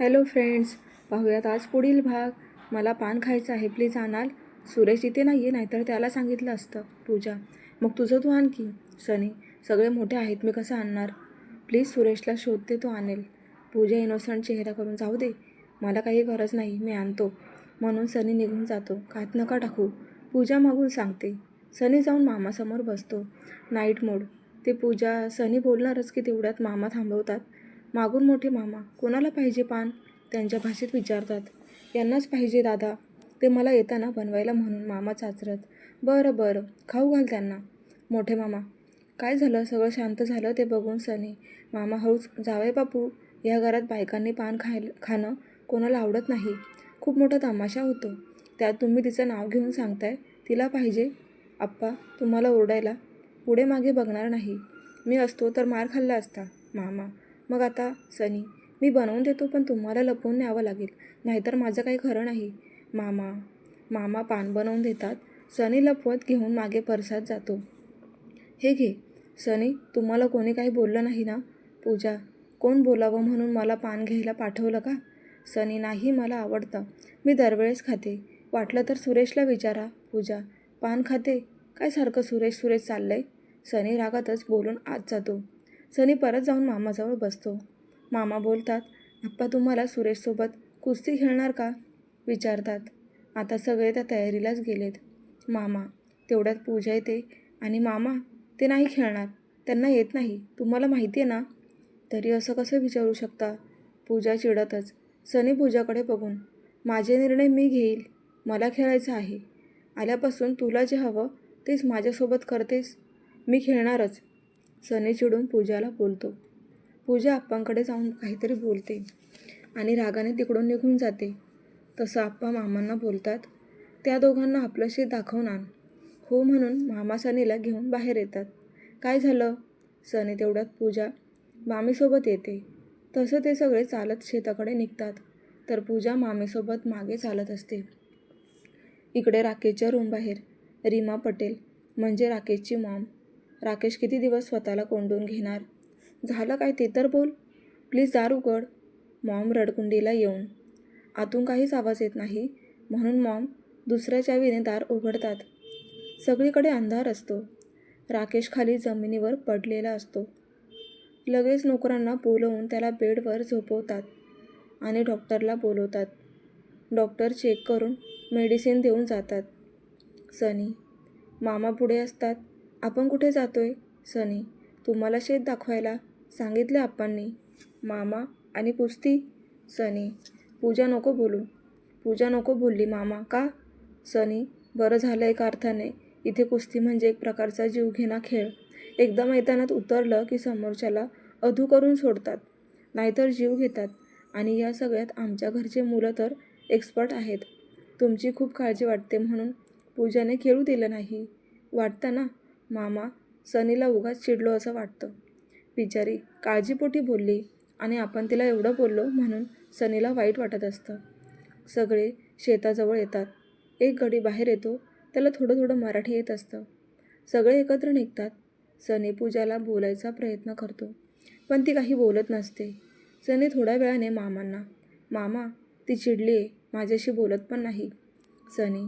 Hello friends पाहूयात आज पुढील भाग. मला पान खायचं आहे प्लीज आणाल. सुरेश इथे नाही आहे नाहीतर त्याला सांगितलं असतं. पूजा मग तुझं तू आणखी सनी सगळे मोठे आहेत मी कसं आणणार? प्लीज सुरेशला शोधते तो आणेल. पूजा इनोसंट चेहरा करून जाऊ दे मला काही गरज नाही मी आणतो. म्हणून सनी निघून जातो. कात नका टाकू. पूजा मागून सांगते. सनी जाऊन मामासमोर बसतो. Night mode. ते पूजा सनी बोलणारच की तेवढ्यात मामा थांबवतात. मागून मोठे मामा कोणाला पाहिजे पान? त्यांच्या भाषेत विचारतात. यांनाच पाहिजे दादा. ते मला येताना बनवायला म्हणून मामा चाचरत बरं बरं खाऊ घाल त्यांना. मोठे मामा काय झालं? सगळं शांत झालं ते बघून सनी. मामा हळूच जावे बापू या घरात बायकांनी पान खाय खाणं कोणाला आवडत नाही. खूप मोठा तमाशा होतो. त्यात तुम्ही तिचं नाव घेऊन सांगताय तिला पाहिजे. आप्पा तुम्हाला ओरडायला पुढे मागे बघणार नाही. मी असतो तर मार खाल्ला असता. मामा मग आता सनी मी बनवून देतो पण तुम्हाला लपवून न्यावं लागेल. नाहीतर माझं काही खरं नाही. मामा मामा पान बनवून देतात. सनी लपवत घेऊन मागे परसात जातो. हे घे. सनी तुम्हाला कोणी काही बोललं नाही ना? पूजा कोण बोलावं म्हणून मला पान घ्यायला पाठवलं का? सनी नाही मला आवडतं. मी दरवेळेस खाते. वाटलं तर सुरेशला विचारा. पूजा पान खाते? काय सारखं सुरेश सुरेश चाललंय? सनी रागातच बोलून आत जातो. सनी परत जाऊन मामाजवळ बसतो. मामा बोलतात आप्पा तुम्हाला सुरेशसोबत कुस्ती खेळणार का? विचारतात. आता सगळे त्या तयारीलाच गेलेत. मामा तेवढ्यात पूजा येते. आणि मामा ते नाही खेळणार. त्यांना येत नाही. तुम्हाला माहिती आहे ना? तरी असं कसं विचारू शकता? पूजा चिडतच. सनी पूजाकडे बघून माझे निर्णय मी घेईल. मला खेळायचं आहे. आल्यापासून तुला जे हवं तेच माझ्यासोबत करतेस. मी खेळणारच. सनी चिडून पूजाला बोलतो. पूजा आप्पांकडे जाऊन काहीतरी बोलते आणि रागाने तिकडून निघून जाते. तसं आप्पा मामांना बोलतात त्या दोघांना आपलं शेत दाखवून आण. हो म्हणून मामा सनीला घेऊन बाहेर येतात. काय झालं? सनी तेवढ्यात पूजा मामीसोबत येते. तसं ते सगळे चालत शेताकडे निघतात तर पूजा मामीसोबत मागे चालत असते. इकडे राकेशच्या रूमबाहेर रीमा पटेल म्हणजे राकेशची मॉम राकेश किती दिवस स्वतःला कोंडून घेणार? झालं काय ते तर बोल. प्लीज दार उघड. मॉम रडकुंडीला येऊन आतून काहीच आवाज येत नाही. म्हणून मॉम दुसऱ्याच्या चावीने दार उघडतात. सगळीकडे अंधार असतो. राकेश खाली जमिनीवर पडलेला असतो. लगेच नोकरांना बोलवून त्याला बेडवर झोपवतात आणि डॉक्टरला बोलवतात. डॉक्टर चेक करून मेडिसिन देऊन जातात. सनी मामा पुढे असतात. आपण कुठे जातोय? सनी तुम्हाला शेत दाखवायला सांगितले आप्पांनी मामा आणि कुस्ती? सनी पूजा नको बोलू. पूजा नको बोलली मामा का? सनी बरं झालं एका अर्थाने. इथे कुस्ती म्हणजे एक प्रकारचा जीवघेणा खेळ. एकदा मैदानात उतरलं की समोरच्याला अधू करून सोडतात. नाहीतर जीव घेतात. आणि या सगळ्यात आमच्या घरचे मुलं तर एक्सपर्ट आहेत. तुमची खूप काळजी वाटते म्हणून पूजाने खेळू दिलं नाही. वाटतं ना? मामा सनीला उगाच चिडलो असं वाटतं. बिचारी काळजीपोटी बोलली आणि आपण तिला एवढं बोललो म्हणून सनीला वाईट वाटत असतं. सगळे शेताजवळ येतात. एक गडी बाहेर येतो त्याला थोडं थोडं मराठी येत असतं. सगळे एकत्र निघतात. सनी पूजाला बोलायचा प्रयत्न करतो पण ती काही बोलत नसते. सनी थोड्या वेळाने मामांना मामा ती चिडली आहे माझ्याशी बोलत पण नाही. सनी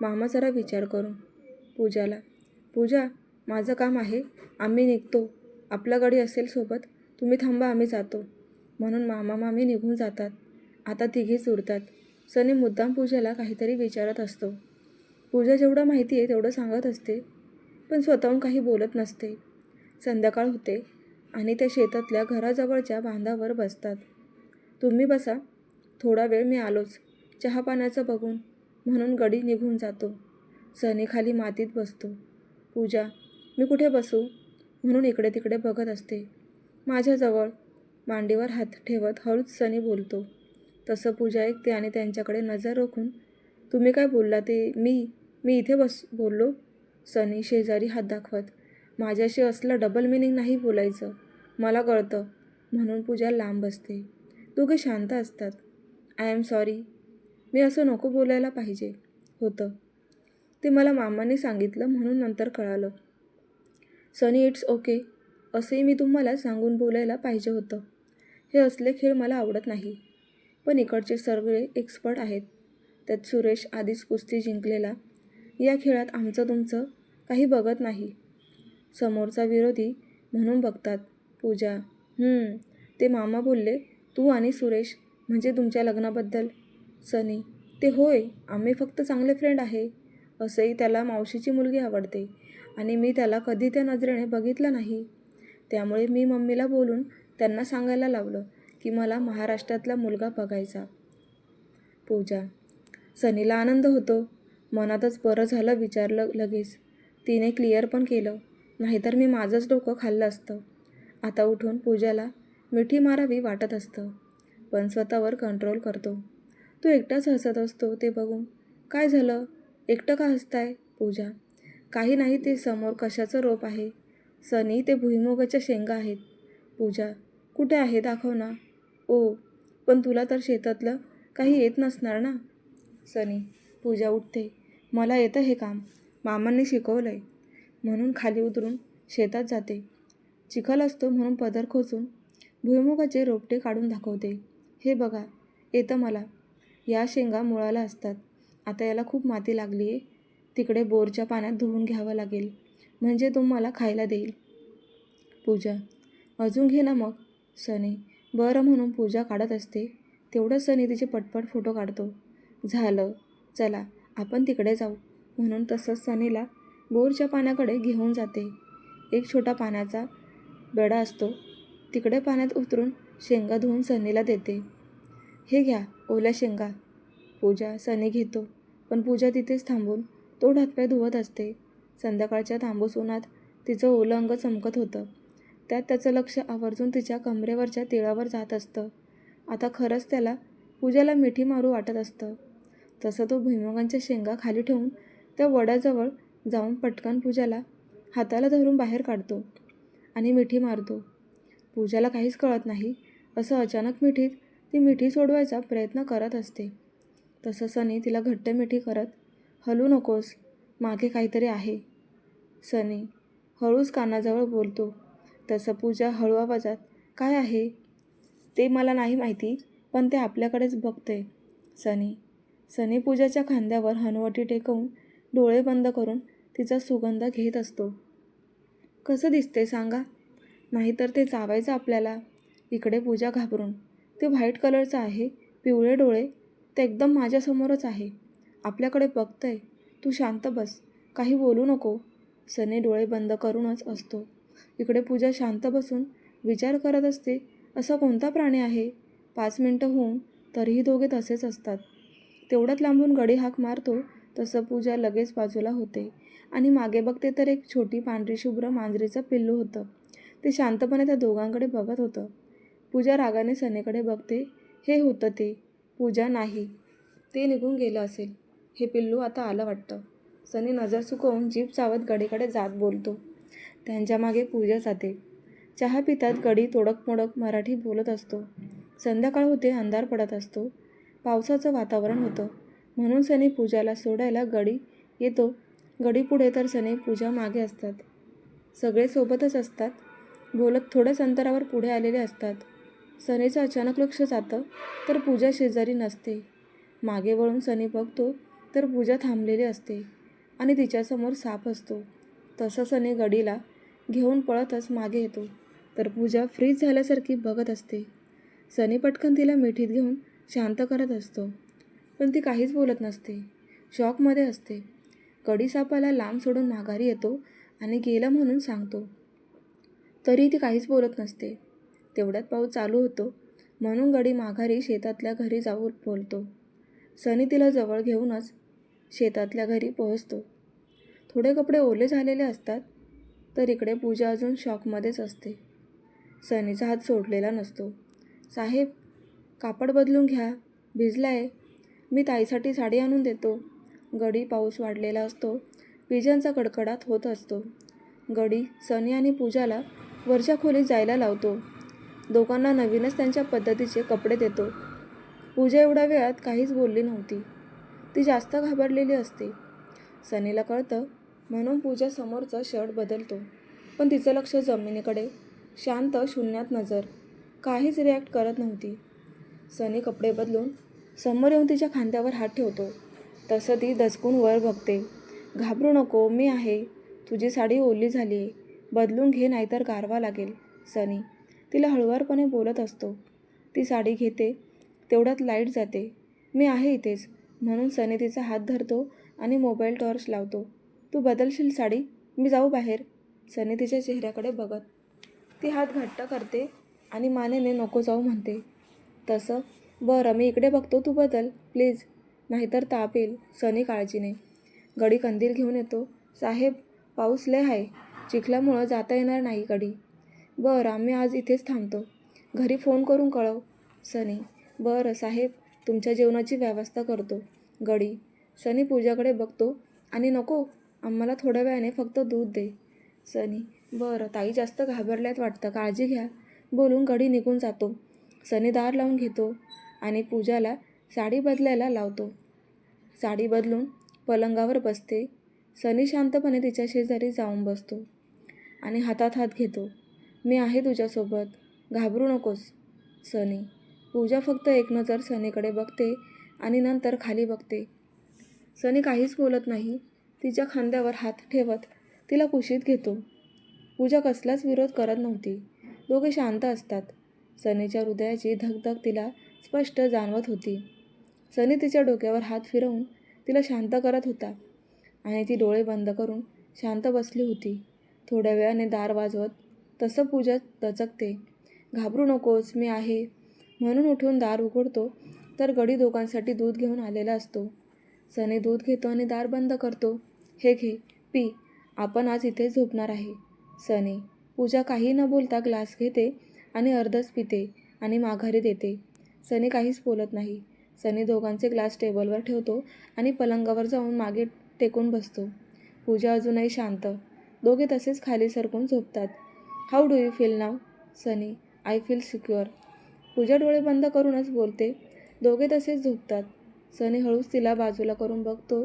मामा जरा विचार करून पूजाला पूजा माझं काम आहे. आम्ही निघतो. आपला गाडी असेल सोबत. तुम्ही थांबा आम्ही जातो. म्हणून मामा मामी निघून जातात. आता तिघेच उरतात. सनी मुद्दाम पूजाला काहीतरी विचारत असतो. पूजा जेवढं माहिती आहे तेवढं सांगत असते. पण स्वतःहून काही बोलत नसते. संध्याकाळ होते आणि त्या शेतातल्या घराजवळच्या बांधावर बसतात. तुम्ही बसा. थोडा वेळ मी आलोच. चहा पाण्याचं बघून म्हणून गडी निघून जातो. सनी खाली मातीत बसतो. पूजा मी कुठे बसू? म्हणून इकडे तिकडे बघत असते. माझ्याजवळ मांडीवर हात ठेवत हळूच सनी बोलतो. तसं पूजा ऐकते आणि त्यांच्याकडे नजर रोखून तुम्ही काय बोलला ते? मी मी इथे बस बोललो. सनी शेजारी हात दाखवत माझ्याशी असलं डबल मिनिंग नाही बोलायचं. मला कळतं. म्हणून पूजा लांब बसते. दोघे शांत असतात. आय एम सॉरी मी असं नको बोलायला पाहिजे. होतं. ते मला मामाने सांगितलं म्हणून नंतर कळालं. सनी इट्स ओके असेही मी तुम्हाला सांगून बोलायला पाहिजे होतं. हे असले खेळ मला आवडत नाही. पण इकडचे सगळे एक्सपर्ट आहेत. त्यात सुरेश आधीच कुस्ती जिंकलेला. या खेळात आमचं तुमचं काही बघत नाही. समोरचा विरोधी म्हणून बघतात. पूजा ते मामा बोलले तू आणि सुरेश म्हणजे तुमच्या लग्नाबद्दल? सनी ते होय आम्ही फक्त चांगले फ्रेंड आहे. असंही त्याला मावशीची मुलगी आवडते आणि मी त्याला कधी त्या नजरेने बघितलं नाही. त्यामुळे मी मम्मीला बोलून त्यांना सांगायला लावलं की मला महाराष्ट्रातला मुलगा बघायचा. पूजा सनीला आनंद होतो. मनातच बरं झालं विचारलं लगेच. तिने क्लिअर पण केलं. नाहीतर मी माझंच डोकं खाल्लं असतं. आता उठून पूजाला मिठी मारावी वाटत असतं. पण स्वतःवर कंट्रोल करतो. तू एकटाच हसत असतो ते बघून. काय झालं? एकटं का हसताय पूजा? काही नाही ते समोर कशाचं रोप आहे? सनी ते भुईमुगाच्या शेंगा आहेत. पूजा कुठे आहे? दाखव ना. ओ पण तुला तर शेतातलं काही येत नसणार ना? सनी पूजा उठते. मला येतं हे काम. मामांनी शिकवलं आहे म्हणून खाली उतरून शेतात जाते. चिखल असतो म्हणून पदर खोचून भुईमुगाचे रोपटे काढून दाखवते. हे बघा येतं मला. या शेंगा मुळाला असतात. आता याला खूप माती लागली आहे. तिकडे बोरच्या पाण्यात धुवून घ्यावं लागेल. म्हणजे तुम्हाला खायला देईल. पूजा अजून घे ना मग. सनी बरं म्हणून पूजा काढत असते. तेवढं सनी तिचे पटपट फोटो काढतो. झालं. चला आपण तिकडे जाऊ. म्हणून तसंच सनीला बोरच्या पाण्याकडे घेऊन जाते. एक छोटा पाण्याचा बेडा असतो. तिकडे पाण्यात उतरून शेंगा धुवून सनीला देते. हे घ्या ओल्या शेंगा. पूजा सनी घेतो. पण पूजा तिथेच थांबून तोंड हातपाय धुवत असते. संध्याकाळच्या तांबूस उन्हात तिचं ओलं अंग चमकत होतं. त्यात त्याचं लक्ष आवर्जून तिच्या कमरेवरच्या तिळावर जात असतं. आता खरंच त्याला पूजाला मिठी मारू वाटत असतं. तसं तो भुईमुगांच्या शेंगा खाली ठेवून त्या वड्याजवळ जाऊन पटकन पूजाला हाताला धरून बाहेर काढतो आणि मिठी मारतो. पूजाला काहीच कळत नाही. असं अचानक मिठीत ती मिठी सोडवायचा प्रयत्न करत असते. तसं सनी तिला घट्टमिठी करत हलू नकोस मागे काहीतरी आहे. सनी हळूच कानाजवळ बोलतो तसं पूजा हळू आवाजात काय आहे? ते मला नाही माहिती पण ते आपल्याकडेच बघते. सनी सनी पूजाच्या खांद्यावर हनुवटी टेकवून डोळे बंद करून तिचा सुगंध घेत असतो. कसं दिसते सांगा? नाहीतर ते चावायचं आपल्याला. इकडे पूजा घाबरून. ते व्हाईट कलरचं आहे पिवळे डोळे ते एकदम माझ्यासमोरच आहे. आपल्याकडे बघतंय. तू शांत बस. काही बोलू नको. सनी डोळे बंद करूनच असतो. इकडे पूजा शांत बसून विचार करत असते असा कोणता प्राणी आहे? पाच मिनटं होऊन तरीही दोघे तसेच असतात. तेवढ्यात लांबून गडी हाक मारतो तसं पूजा लगेच बाजूला होते. आणि मागे बघते तर एक छोटी पांढरी शुभ्र मांजरीचं पिल्लू होतं. ते शांतपणे त्या दोघांकडे बघत होतं. पूजा रागाने सनेकडे बघते हे होतं ते. पूजा नाही. ते निघून गेलं असेल. हे पिल्लू आता आलं वाटतं. सनी नजर चुकवून जीप चावत गडीकडे जात बोलतो. त्यांच्या मागे पूजा जाते. चहा पितात गडी तोडक मोडक मराठी बोलत असतो. संध्याकाळ होते अंधार पडत असतो. पावसाचं वातावरण होतं. म्हणून सनी पूजाला सोडायला गडी येतो. गडी पुढे तर सनी पूजा मागे असतात. सगळे सोबतच असतात. बोलत थोड्याच अंतरावर पुढे आलेले असतात. सनीचं अचानक लक्ष जातं तर पूजा शेजारी नसते. मागे वळून सनी बघतो तर पूजा थांबलेली असते आणि तिच्यासमोर साप असतो. तसा सनी गडीला घेऊन पळतच मागे येतो तर पूजा फ्रीज झाल्यासारखी बघत असते. सनी पटकन तिला मिठीत घेऊन शांत करत असतो पण ती काहीच बोलत नसते. शॉकमध्ये असते. कडी सापाला लांब सोडून माघारी येतो आणि गेलं म्हणून सांगतो. तरी ती काहीच बोलत नसते. तेवढ्यात पाऊस चालू होतो. म्हणून गडी माघारी शेतातल्या घरी जाऊन बोलतो. सनी तिला जवळ घेऊनच शेतातल्या घरी पोहोचतो. थोडे कपडे ओले झालेले असतात तर इकडे पूजा अजून शॉकमध्येच असते. सनीचा हात सोडलेला नसतो. साहेब कापड बदलून घ्या. भिजला आहे मी ताईसाठी साडी आणून देतो. गडी पाऊस वाढलेला असतो. विजांचा कडकडाट होत असतो. गडी सनी आणि पूजाला वरच्या खोलीत जायला लावतो. दोघांना नवीनच त्यांच्या पद्धतीचे कपडे देतो. पूजा एवढ्या वेळात काहीच बोलली नव्हती. ती जास्त घाबरलेली असते. सनीला कळतं म्हणून पूजा समोरचा शर्ट बदलतो. पण तिचं लक्ष जमिनीकडे शांत शून्यात नजर. काहीच रिॲक्ट करत नव्हती. सनी कपडे बदलून समोर येऊन तिच्या खांद्यावर हात ठेवतो. तसं ती दचकून वर बघते. घाबरू नको मी आहे. तुझी साडी ओली झाली आहे बदलून घे नाहीतर गारवा लागेल सनी. तिला हळुवारपणे बोलत असतो. ती साडी घेते तेवढ्यात लाइट जाते. मी आहे इथेच म्हणून सनी तिचा हात धरतो आणि मोबाईल टॉर्च लावतो. तू बदलशील साडी? मी जाऊ बाहेर. सनी तिच्या चेहऱ्याकडे बघत ती हात घट्ट करते आणि मानेने नको जाऊ म्हणते. तसं? बरं मी इकडे बघतो तू बदल प्लीज. नाहीतर ताप येईल सनी काळजीने. गडी कंदील घेऊन येतो. साहेब पाऊस लय आहे. चिखल्यामुळं जाता येणार नाही गडी. बरं आम्ही आज इथेच थांबतो. घरी फोन करून कळव. सनी बरं साहेब तुमच्या जेवणाची व्यवस्था करतो. गडी सनी पूजाकडे बघतो. आणि नको आम्हाला थोड्या वेळाने फक्त दूध दे. सनी बरं ताई जास्त घाबरल्यात वाटतं काळजी घ्या. बोलून गडी निघून जातो. सनी दार लावून घेतो आणि पूजाला साडी बदलायला लावतो. साडी बदलून पलंगावर बसते. सनी शांतपणे तिच्या शेजारी जाऊन बसतो आणि हातात हात घेतो. मी आहे तुझ्यासोबत. घाबरू नकोस सनी. पूजा फक्त एक नजर सनीकडे बघते आणि नंतर खाली बघते. सनी काहीच बोलत नाही. तिच्या खांद्यावर हात ठेवत तिला कुशीत घेतो. पूजा कसलाच विरोध करत नव्हती. दोघे शांत असतात. सनीच्या हृदयाची धगधग तिला स्पष्ट जाणवत होती. सनी तिच्या डोक्यावर हात फिरवून तिला शांत करत होता आणि ती डोळे बंद करून शांत बसली होती. थोड्या वेळाने दार वाजवत तसं पूजा दचकते घाबरू नकोस मी आहे. म्हणून उठून दार उघडतो तर गडी दोघांसाठी दूध घेऊन आलेला असतो. सनी दूध घेतो आणि दार बंद करतो. हे घे पी. आपण आज इथे झोपणार आहे. सनी पूजा काही न बोलता ग्लास घेते आणि अर्धच पिते आणि माघारी देते. सनी काहीच बोलत नाही. सनी दोघांचे ग्लास टेबलवर ठेवतो आणि पलंगावर जाऊन मागे टेकून बसतो. पूजा अजूनही शांत. दोघे तसेच खाली सरकून झोपतात. How do you feel now Sunny I feel secure Pooja डोळे बंद करूनच बोलते. दोघे तसेच झोपतात. सनी हळूच तिला बाजूला करून बघतो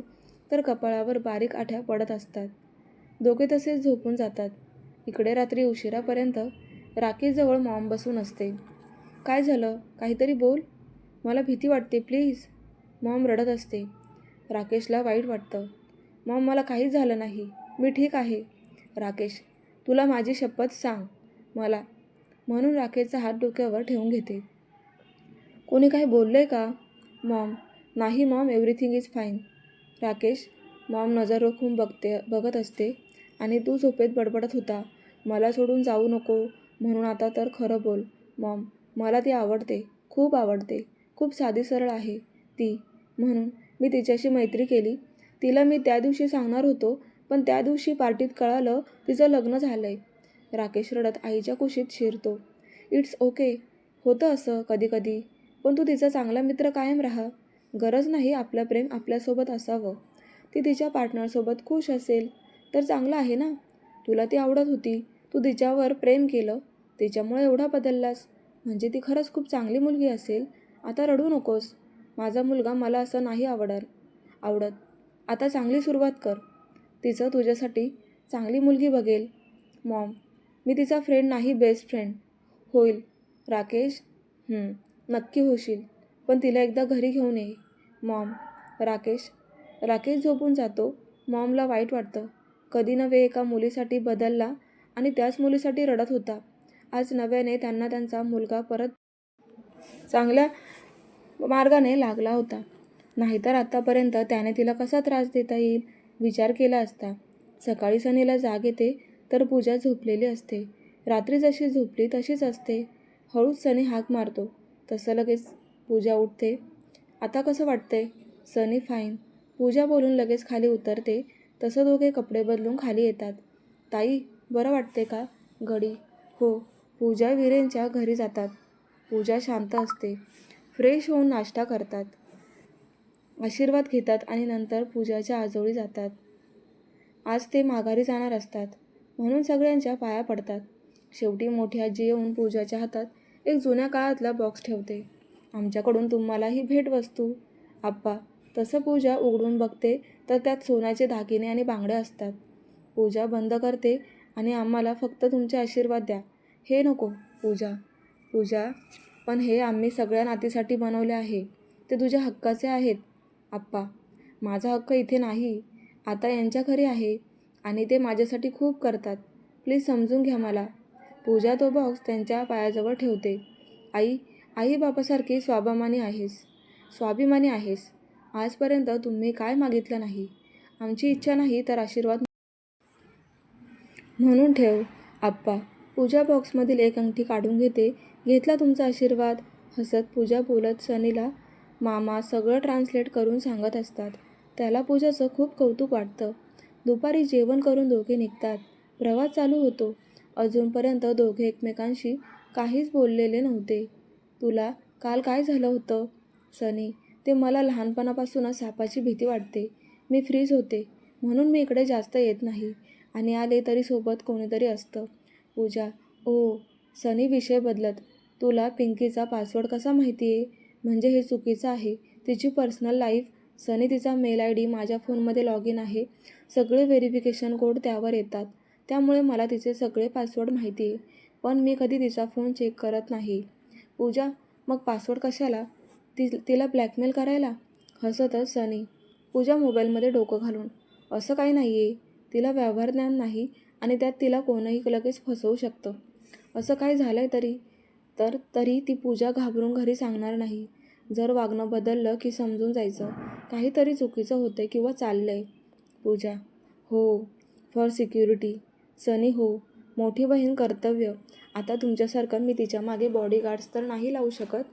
तर कपाळावर बारीक आठ्या पडत असतात. दोघे तसेच झोपून जातात. इकडे रात्री उशिरापर्यंत राखीजवळ मॉम बसून असते. काय झालं? काहीतरी बोल. मला भीती वाटते प्लीज. मॉम रडत असते. राकेशला वाईट वाटतं. मॉम मला काहीच झालं नाही. मी ठीक आहे. राकेश तुला माझी शपथ सांग मला. म्हणून राकेशचा हात डोक्यावर ठेवून घेते. कोणी काही बोलले आहे का? मॉम. नाही mom everything is fine. Rakesh. Mom नजर रोखून बघते बघत असते. आणि तू झोपेत बडबडत होता. मला सोडून जाऊ नको. म्हणून आता तर खरं बोल. मॉम. मला ती आवडते. खूप आवडते. खूप साधी सरळ आहे ती. म्हणून मी तिच्याशी मैत्री केली. तिला मी त्या दिवशी सांगणार होतो पण त्या दिवशी पार्टीत कळालं तिचं लग्न झालं आहे राकेश रडत आईच्या कुशीत शिरतो. It's okay. होतं असं कधी कधी पण तू तिचा चांगला मित्र कायम राहा. गरज नाही आपलं प्रेम आपल्यासोबत असावं. ती तिच्या पार्टनरसोबत खुश असेल तर चांगलं आहे ना? तुला ती आवडत होती. तू तिच्यावर प्रेम केलं. तिच्यामुळे एवढा बदललास. म्हणजे ती खरंच खूप चांगली मुलगी असेल. आता रडू नकोस. माझा मुलगा मला असं नाही आवडर आवडत. आता चांगली सुरुवात कर. तिचं तुझ्यासाठी चांगली मुलगी बघेल. मॉम मी तिचा फ्रेंड नाही बेस्ट फ्रेंड होईल. राकेश? नक्की होशील. पण तिला एकदा घरी घेऊन ये. मॉम राकेश? राकेश झोपून जातो. मॉमला वाईट वाटतं. कधी नव्हे एका मुलीसाठी बदलला आणि त्याच मुलीसाठी रडत होता. आज नव्याने त्यांना त्यांचा मुलगा परत चांगल्या मार्गाने लागला होता. नाहीतर आत्तापर्यंत त्याने तिला कसा त्रास देता येईल? विचार केला असता. सकाळी सनीला जाग येते तर पूजा झोपलेली असते. रात्री जशी झोपली तशीच असते. हळूच सनी हाक मारतो. तसं लगेच पूजा उठते. आता कसं वाटतंय? सनी फाईन पूजा बोलून लगेच खाली उतरते. तसं दोघे कपडे बदलून खाली येतात. ताई बरं वाटते का? घडी. हो पूजा विरेंच्या घरी जातात. पूजा शांत असते. फ्रेश होऊन नाश्ता करतात. आशीर्वाद घेतात आणि नंतर पूजाच्या आजोळी जातात. आज ते माघारी जाणार असतात. म्हणून सगळ्यांच्या पाया पडतात. शेवटी मोठी आजी येऊन पूजाच्या हातात एक जुन्या काळातला बॉक्स ठेवते. आमच्याकडून तुम्हाला ही भेटवस्तू. आप्पा तसं पूजा उघडून बघते तर त्यात सोन्याचे दागिने आणि बांगड्या असतात. पूजा बंद करते आणि आम्हाला फक्त तुमचे आशीर्वाद द्या. हे नको पूजा. पूजा पण हे आम्ही सगळ्या नातीसाठी बनवले आहे. ते तुझ्या हक्काचे आहेत. आप्पा माझा हक्क इथे नाही. आता यांच्या घरी आहे आणि ते माझ्यासाठी खूप करतात. प्लीज समजून घ्या मला. पूजा तो बॉक्स त्यांच्या पायाजवळ ठेवते. आई आई बापासारखी स्वाभिमानी आहेस. स्वाभिमानी आहेस. आजपर्यंत तुम्ही काय मागितलं नाही? आमची इच्छा नाही तर आशीर्वाद म्हणून ठेव. आप्पा पूजा बॉक्समधील एक अंगठी काढून घेते. घेतला तुमचा आशीर्वाद. हसत पूजा बोलत सनीला मामा सगळं ट्रान्सलेट करून सांगत असतात. त्याला पूजाचं खूप कौतुक वाटतं. दुपारी जेवण करून दोघे निघतात. प्रवास चालू होतो. अजूनपर्यंत दोघे एकमेकांशी काहीच बोललेले नव्हते. तुला काल काय झालं होतं? सनी ते मला लहानपणापासूनच सापाची भीती वाटते. मी फ्रीज होते. म्हणून मी इकडे जास्त येत नाही. आणि आले तरी सोबत कोणीतरी असतं. पूजा ओ सनी विषय बदलत. तुला पिंकीचा पासवर्ड कसा माहिती आहे म्हणजे हे चुकीचं आहे. तिची पर्सनल लाईफ सनी तिचा मेल आय डी माझ्या फोनमध्ये लॉग इन आहे. सगळे व्हेरिफिकेशन कोड त्यावर येतात. त्यामुळे मला तिचे सगळे पासवर्ड माहिती आहे. पण मी कधी तिचा फोन चेक करत नाही. पूजा मग पासवर्ड कशाला? ति तिला ब्लॅकमेल करायला? हसतच सनी. पूजा मोबाईलमध्ये डोकं घालून. असं काही नाही आहे तिला व्यवहार ज्ञान नाही आणि त्यात तिला कोणही लगेच फसवू शकतं. असं काय झालं आहे तरी? तर तरी ती पूजा घाबरून घरी सांगणार नाही. जर वागणं बदललं की समजून जायचं. काहीतरी चुकीचं होतं किंवा चाललं आहे पूजा हो फॉर सिक्युरिटी. सनी हो मोठी बहीण कर्तव्य. आता तुमच्यासारखं मी तिच्यामागे बॉडीगार्ड्स तर नाही लावू शकत.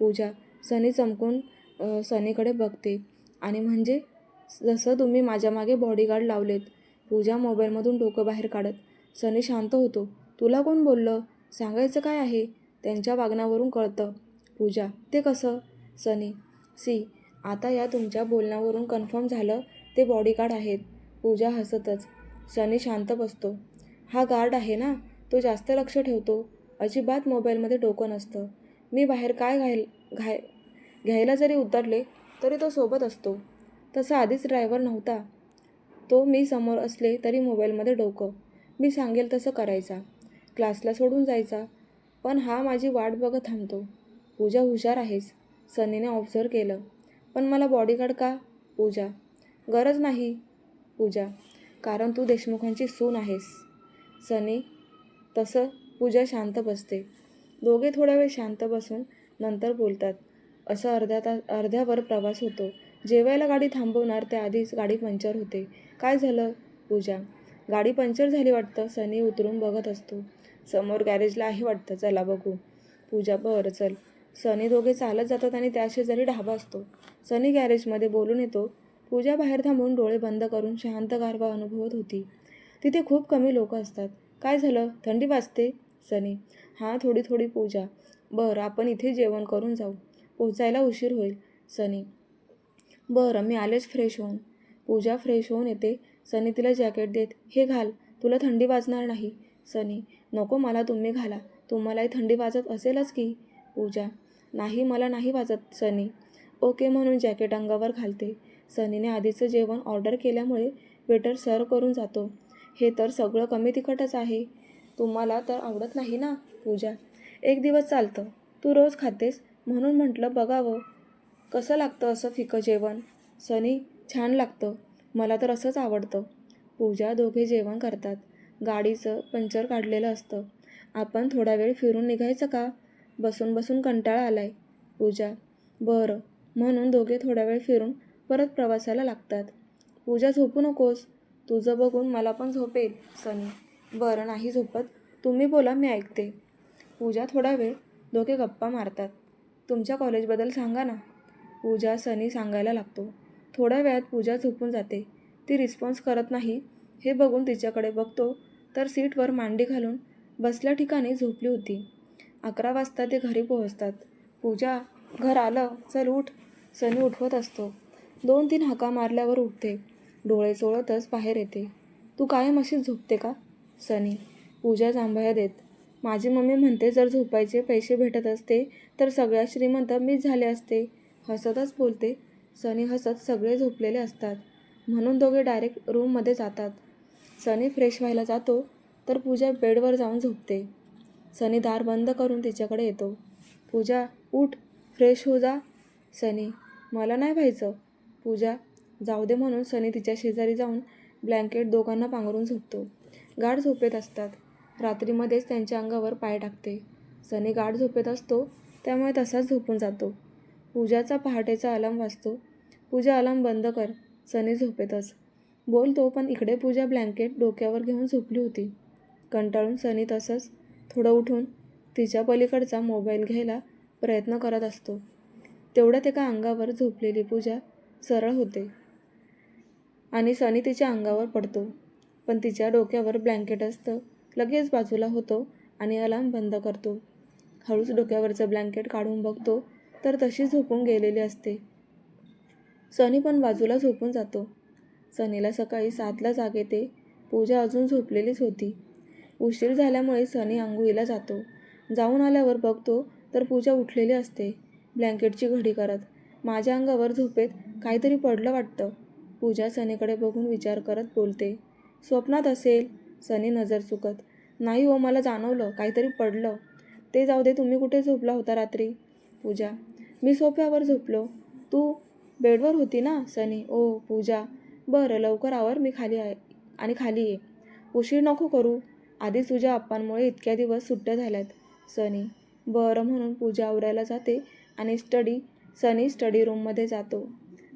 पूजा सनी चमकून सनीकडे बघते. आणि म्हणजे जसं तुम्ही माझ्या मागे बॉडीगार्ड लावलेत. पूजा मोबाईलमधून डोकं बाहेर काढत. सनी शांत होतो. तुला कोण बोललं? सांगायचं काय आहे? त्यांच्या वागण्यावरून कळतं. पूजा ते कसं? सनी सी आता या तुमच्या बोलण्यावरून कन्फर्म झालं ते बॉडीगार्ड आहेत. पूजा हसतच. सनी शांत बसतो. हा गार्ड आहे ना? तो जास्त लक्ष ठेवतो. अजिबात मोबाईलमध्ये डोकं नसतं. मी बाहेर काय घायल घाय घ्यायला जरी उतरले तरी तो सोबत असतो. तसा आधीच ड्रायव्हर नव्हता. तो मी समोर असले तरी मोबाईलमध्ये डोकं. मी सांगेल तसं करायचा. क्लासला सोडून जायचा. पण हा माझी वाट बघत थांबतो. पूजा हुशार आहेस सनीने ऑब्झर्व केलं. पण मला बॉडीगार्ड का? पूजा. गरज नाही पूजा. कारण तू देशमुखांची सून आहेस. सनी तसं पूजा शांत बसते. दोघे थोडा वेळ शांत बसून नंतर बोलतात. असं अर्ध्या तास अर्ध्यावर प्रवास होतो. जेवायला गाडी थांबवणार त्याआधीच गाडी पंक्चर होते. काय झालं? पूजा. गाडी पंक्चर झाली वाटतं सनी उतरून बघत असतो. समोर गॅरेजला आहे वाटतं चला बघू. पूजा बरं चल. सनी दोघे चालत जातात आणि त्या शेजारी ढाबा असतो. सनी गॅरेजमध्ये बोलून येतो पूजा बाहेर थांबून डोळे बंद करून शांत गारवा अनुभवत होती. तिथे खूप कमी लोक असतात. काय झालं? थंडी वाजते? सनी हां थोडी थोडी पूजा. बरं आपण इथे जेवण करून जाऊ. पोचायला उशीर होईल. सनी बरं मी आलेच फ्रेश होऊन. पूजा फ्रेश होऊन येते. सनी तिला जॅकेट देत हे घाल तुला थंडी वाजणार नाही. सनी नको मला तुम्ही घाला. तुम्हालाही थंडी वाजत असेलच की? पूजा नाही मला नाही वाजत सनी. ओके म्हणून जॅकेट अंगावर घालते. सनीने आधीचं जेवण ऑर्डर केल्यामुळे वेटर सर्व करून जातो. हे तर सगळं कमी तिखटच आहे. तुम्हाला तर आवडत नाही ना पूजा? एक दिवस चालतं. तू रोज खातेस? म्हणून म्हटलं बघावं. कसं लागतं असं फिकं जेवण? सनी छान लागतं. मला तर असंच आवडतं. पूजा दोघे जेवण करतात. गाडीचं पंक्चर काढलेलं असतं. आपण थोडा वेळ फिरून निघायचं का? बसून बसून कंटाळा आलाय. पूजा बरं. म्हणून दोघे थोडा वेळ फिरून परत प्रवासाला लागतात. पूजा झोपू नकोस. तुझं बघून मला पण झोपेल सनी. बरं नाही झोपत. तुम्ही बोला मी ऐकते. पूजा थोडा वेळ दोघे गप्पा मारतात. तुमच्या कॉलेजबद्दल सांगा ना. पूजा सनी सांगायला लागतो. थोड्या वेळात पूजा झोपून जाते. ती रिस्पॉन्स करत नाही. हे बघून तिच्याकडे बघतो. तर सीटवर मांडी घालून बसल्या ठिकाणी झोपली होती. अकरा वाजता ते घरी पोहोचतात. पूजा घर आलं चल उठ. सनी उठवत असतो. दोन तीन हाका मारल्यावर उठते. डोळे चोळतच बाहेर येते. तू कायम अशीच झोपते का? सनी. पूजा जांभया देत. माझी मम्मी म्हणते जर झोपायचे पैसे भेटत असते तर सगळ्या श्रीमंत मीच झाले असते. हसतच बोलते. सनी हसत सगळे झोपलेले असतात. म्हणून दोघे डायरेक्ट रूममध्ये जातात. सनी फ्रेश व्हायला जातो तर पूजा बेडवर जाऊन झोपते. सनी दार बंद करून तिच्याकडे येतो. पूजा उठ फ्रेश हो जा. सनी मला नाही व्हायचं. पूजा जाऊ दे म्हणून सनी तिच्या शेजारी जाऊन ब्लँकेट दोघांना पांघरून झोपतो. गाढ झोपेत असतात. रात्रीमध्येच त्यांच्या अंगावर पाय टाकते. सनी गाढ झोपेत असतो त्यामुळे तसाच झोपून जातो. पूजाचा पहाटेचा अलार्म वाजतो. पूजा अलार्म बंद कर. सनी झोपेतच. बोलतो पण इकडे पूजा ब्लँकेट डोक्यावर घेऊन झोपली होती. कंटाळून सनी तसंच थोडं उठून तिच्या पलीकडचा मोबाईल घ्यायला प्रयत्न करत असतो. तेवढ्यात एका अंगावर झोपलेली पूजा सरळ होते. आणि सनी तिच्या अंगावर पडतो. पण तिच्या डोक्यावर ब्लँकेट असतं लगेच बाजूला होतो आणि अलार्म बंद करतो. हळूच डोक्यावरचं ब्लँकेट काढून बघतो तर तशी झोपून गेलेली असते. सनी पण बाजूला झोपून जातो. सनीला सकाळी सातला जाग येते. पूजा अजून झोपलेलीच होती. उशीर झाल्यामुळे सनी आंघोळीला जातो. जाऊन आल्यावर बघतो तर पूजा उठलेली असते. ब्लँकेटची घडी करत. माझ्या अंगावर झोपेत काहीतरी पडलं वाटतं. पूजा सनीकडे बघून विचार करत बोलते. स्वप्नात असेल. सनी नजर चुकत. नाही हो मला जाणवलं. काहीतरी पडलं. ते जाऊ दे तुम्ही कुठे झोपला होता रात्री? पूजा. मी सोफ्यावर झोपलो. तू बेडवर होती ना सनी? ओ पूजा. बरं लवकर आवर मी खाली आहे आणि खाली ये. उशीर नको करू. आधी तुझ्या अप्पांमुळे इतक्या दिवस सुट्ट्या झाल्यात. सनी बरं म्हणून पूजा आवरायला जाते आणि स्टडी सनी स्टडी रूममध्ये जातो.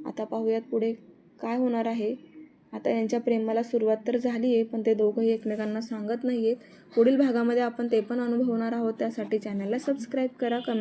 आता पाहूयात पुढे काय होणार आहे. आता यांच्या प्रेमाला सुरुवात तर झाली आहे पण ते दोघंही एकमेकांना सांगत नाही आहेत पुढील भागामध्ये आपण ते पण अनुभवणार आहोत. त्यासाठी चॅनलला सबस्क्राईब करा कमेंट